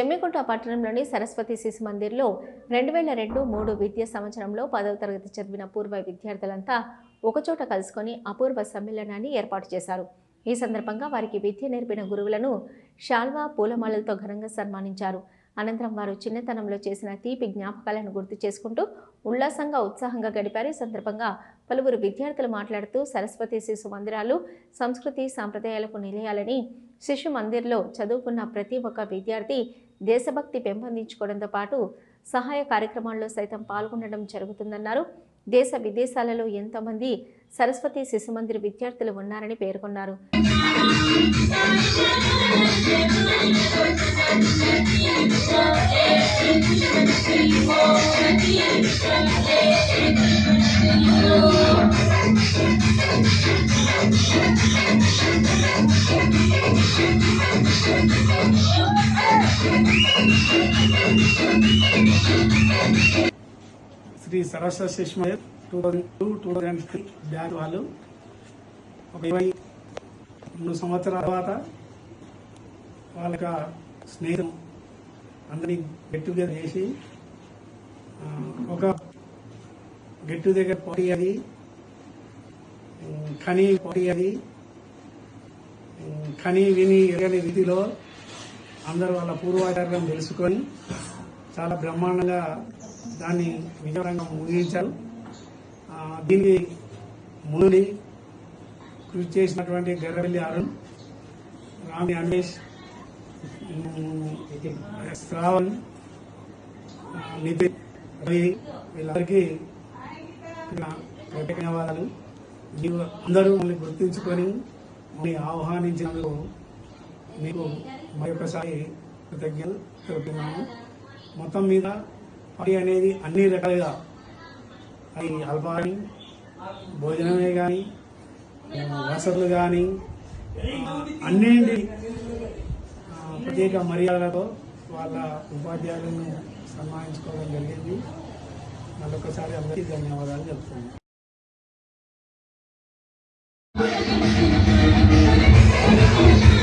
జమ్మికుంట పట్టణంలోని సరస్వతి శిశు మందిర్లో రెండు వేల రెండు మూడు విద్యా సంవత్సరంలో పదవ తరగతి చదివిన పూర్వ విద్యార్థులంతా ఒకచోట కలుసుకొని అపూర్వ సమ్మేళనాన్ని ఏర్పాటు చేశారు. ఈ సందర్భంగా వారికి విద్య నేర్పిన గురువులను షాల్వా పూలమాలలతో ఘనంగా సన్మానించారు. అనంతరం వారు చిన్నతనంలో చేసిన తీపి జ్ఞాపకాలను గుర్తు చేసుకుంటూ ఉల్లాసంగా ఉత్సాహంగా గడిపారు. ఈ సందర్భంగా పలువురు విద్యార్థులు మాట్లాడుతూ సరస్వతి శిశు మందిరాలు సంస్కృతి సాంప్రదాయాలకు నిలయాలని శిశు మందిర్లో చదువుకున్న ప్రతి ఒక్క విద్యార్థి దేశభక్తి పెంపొందించుకోవడంతో పాటు సహాయ కార్యక్రమాల్లో సైతం పాల్గొనడం జరుగుతుందన్నారు. దేశ విదేశాలలో ఎంతోమంది సరస్వతి శిశు మందిర్ విద్యార్థులు ఉన్నారని పేర్కొన్నారు. శ్రీ సరస్వ శిష్మయ two thousand two two thousand three batch వాళ్ళు ఒక ఇరవై మూడు సంవత్సరాల తర్వాత వాళ్ళ యొక్క స్నేహితం అందరినీ గెట్ టుగెదర్ చేసి ఒక గెట్ టుగెదర్ పోటీ అది కానీ కని పోటీ అది కని విని ఎరగని రీతిలో అందరూ వాళ్ళ పూర్వాచారం తెలుసుకొని చాలా బ్రహ్మాండంగా దాన్ని విజయవంతంగా ముగించారు. ఆ, దీనికి కృషి చేసినటువంటి గర్రవెల్లి అరుణ్ రామి అన్వేష్ శ్రావణ్ నితిన్ రవి వీళ్ళందరికీ ప్రత్యేక ధన్యవాదాలు. అందరూ మమ్మల్ని గుర్తించుకొని ఆహ్వానించినందుకు మీకు మరొకసారి కృతజ్ఞతలు తెలుపుతున్నాము మొత్తం మీద పని అనేది అన్ని రకాలుగా అది అల్పాహారం భోజనమే కానీ వసతులు కానీ అన్నింటి ప్రత్యేక మర్యాదలతో వాళ్ళ ఉపాధ్యాయులను సన్మానించుకోవడం జరిగింది. మరొకసారి అందరికీ ధన్యవాదాలు చెప్తున్నాను Thank you.